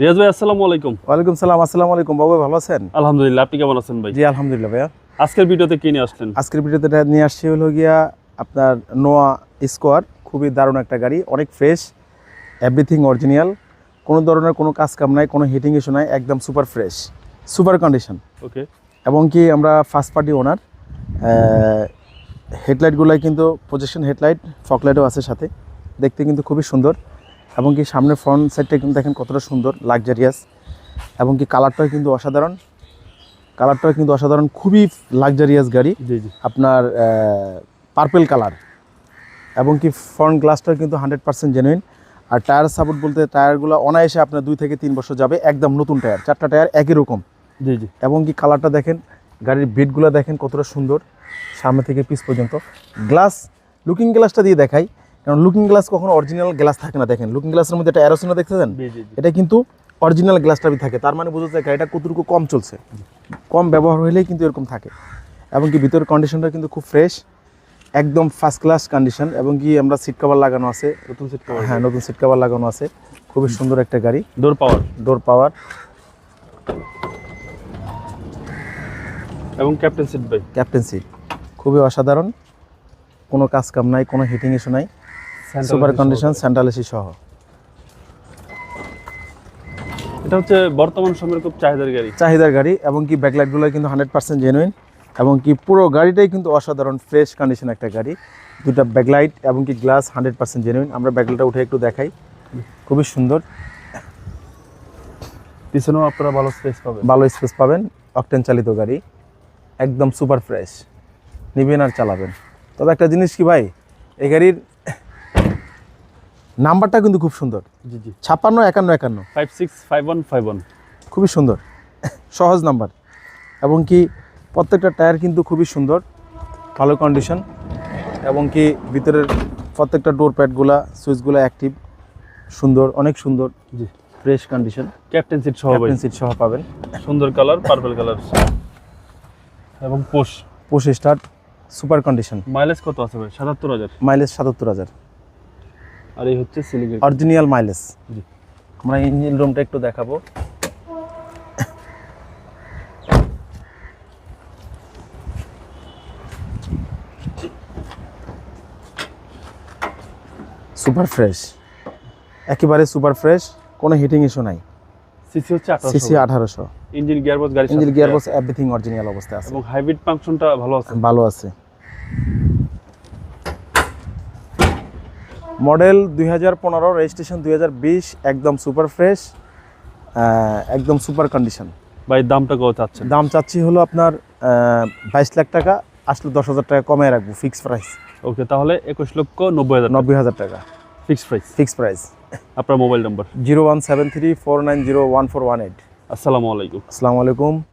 রিয়াজ ভাই আসসালামু আলাইকুম। ওয়ালাইকুম সালাম আসসালামু আলাইকুম। বাবু ভালো আছেন? আলহামদুলিল্লাহ আপনি কেমন আছেন ভাই? জি আলহামদুলিল্লাহ ভাইয়া। আজকের ভিডিওতে কি নিয়ে আসলেন? আজকের ভিডিওতে নিয়ে আসছি হলো গিয়া আপনার নোয়া স্কোয়ার খুবই দারুণ একটা গাড়ি অনেক ফ্রেশ এভরিথিং অরিজিনাল কোনো ধরনের কোনো কাজ কাম নাই কোনো হিটিং ইস্যু নাই একদম super fresh super condition okay এবং কি আমরা ফার্স্ট পার্টি ওনার হেডলাইটগুলোই কিন্তু পজিশন হেডলাইট ফকলাইটও আছে সাথে দেখতে কিন্তু খুবই সুন্দর। এবং কি সামনের ফ্রন্ট সাইডটা কিন্তু দেখেন কতটা সুন্দর লাক্সারিয়াস এবং কি কালারটাও কিন্তু অসাধারণ। কালারটাও কিন্তু অসাধারণ খুবই লাক্সারিয়াস গাড়ি। জি জি। আপনার পার্পেল কালার এবং কি ফ্রন্ট গ্লাসটাও কিন্তু হান্ড্রেড পার্সেন্ট জেনুইন আর টায়ার সাপোর্ট বলতে টায়ারগুলো অনায়াসে আপনার দুই থেকে তিন বছর যাবে একদম নতুন টায়ার চারটা টায়ার একই রকম। জি জি। এবং কি কালারটা দেখেন গাড়ির বিটগুলো দেখেন কতটা সুন্দর সামনে থেকে পিস পর্যন্ত। গ্লাস লুকিং গ্লাসটা দিয়ে দেখাই কারণ লুকিং গ্লাস কখনো অরিজিনাল গ্লাস থাকে না দেখেন। লুকিং গ্লাসের মধ্যে একটা অ্যারোসোনা দেখতেছেন? এটা কিন্তু অরিজিনাল গ্লাসটা থাকে। তার মানে বোঝা যায় গাড়িটা কতটুকু কম চলছে। কম ব্যবহার হলেই কিন্তু এরকম থাকে। এবং কি ভিতরের কন্ডিশনটা কিন্তু খুব ফ্রেশ একদম ফার্স্ট ক্লাস কন্ডিশন এবং কি আমরা সিট কভার লাগানো আছে। নতুন সিট কভার হ্যাঁ নতুন সিট কভার লাগানো আছে। খুবই সুন্দর একটা গাড়ি। ডোর পাওয়ার ডোর পাওয়ার এবং ক্যাপ্টেন সিট ভাই। ক্যাপ্টেন সিট খুবই অসাধারণ। কোনো কাজ কাম নাই কোনো হিটিং ইস্যু নাই। সুপার কন্ডিশন সেন্ট্রাল এসি সহ। এটা হচ্ছে বর্তমান সময়ের খুব চাহিদার গাড়ি। চাহিদার গাড়ি এবং কি ব্যাকলাইটগুলো কিন্তু হান্ড্রেড পার্সেন্ট জেনুইন এবং কি পুরো গাড়িটাই কিন্তু অসাধারণ ফ্রেশ কন্ডিশন একটা গাড়ি। দুটা ব্যাকলাইট এবং কি গ্লাস হান্ড্রেড পার্সেন্ট জেনুইন আমরা ব্যাকলাইটটা উঠে একটু দেখাই। খুবই সুন্দর। পিছনেও আপনারা ভালো স্পেস পাবেন। ভালো স্পেস পাবেন। অকটেন চালিত গাড়ি। একদম সুপার ফ্রেশ নিবেন আর চালাবেন। তবে একটা জিনিস কি ভাই? এই গাড়ির নাম্বারটা কিন্তু খুব সুন্দর। জি জি। ছাপ্পান্ন একান্ন একান্ন। Five six five one five one খুবই সুন্দর। সহজ নাম্বার। এবং কি প্রত্যেকটা টায়ার কিন্তু খুবই সুন্দর। ভালো কন্ডিশন এবং কি ভিতরের প্রত্যেকটা ডোর প্যাডগুলা সুইচগুলো অ্যাক্টিভ সুন্দর অনেক সুন্দর। জি। ফ্রেশ কন্ডিশন ক্যাপ্টেন সিট সহ ক্যাপ্টেন সিট সহ পাবেন। সুন্দর কালার পার্পল কালার এবং পোষ push start super condition mileage কত আছে ভাই? সাতাত্তর হাজার। মাইলেজ সাতাত্তর হাজার। আর এই হচ্ছে সিলিংয়ের অরিজিনাল মাইলেজ জি। আমরা ইঞ্জিন রুমটা একটু দেখাবো। সুপার ফ্রেশ একেবারে সুপার ফ্রেশ কোনো হিটিং ইস্যু নাই। সিসি হচ্ছে সিসি আঠারোশো। আঠারোশো ইঞ্জিন গিয়ারবক্স গাড়ি ইঞ্জিন গিয়ারবক্স এভরিথিং অরিজিনাল অবস্থায় আছে। এবং হাইব্রিড ফাংশনটা ভালো আছে। ভালো আছে। মডেল দুই হাজার পনেরো রেজিস্ট্রেশন দুই হাজার বিশ একদম সুপার ফ্রেশ একদম সুপার কন্ডিশন ভাই দামটা কত চাচ্ছে দাম চাচ্ছি হলো আপনার বাইশ লাখ টাকা আসলে দশ হাজার টাকা কমে রাখব ফিক্স প্রাইস ওকে তাহলে একুশ লক্ষ নব্বই হাজার নব্বই হাজার টাকা। ফিক্সড প্রাইস ফিক্স প্রাইস আপনার mobile number zero one seven three four nine zero one four one eight. আসসালামু আলাইকুম। আসসালামু আলাইকুম।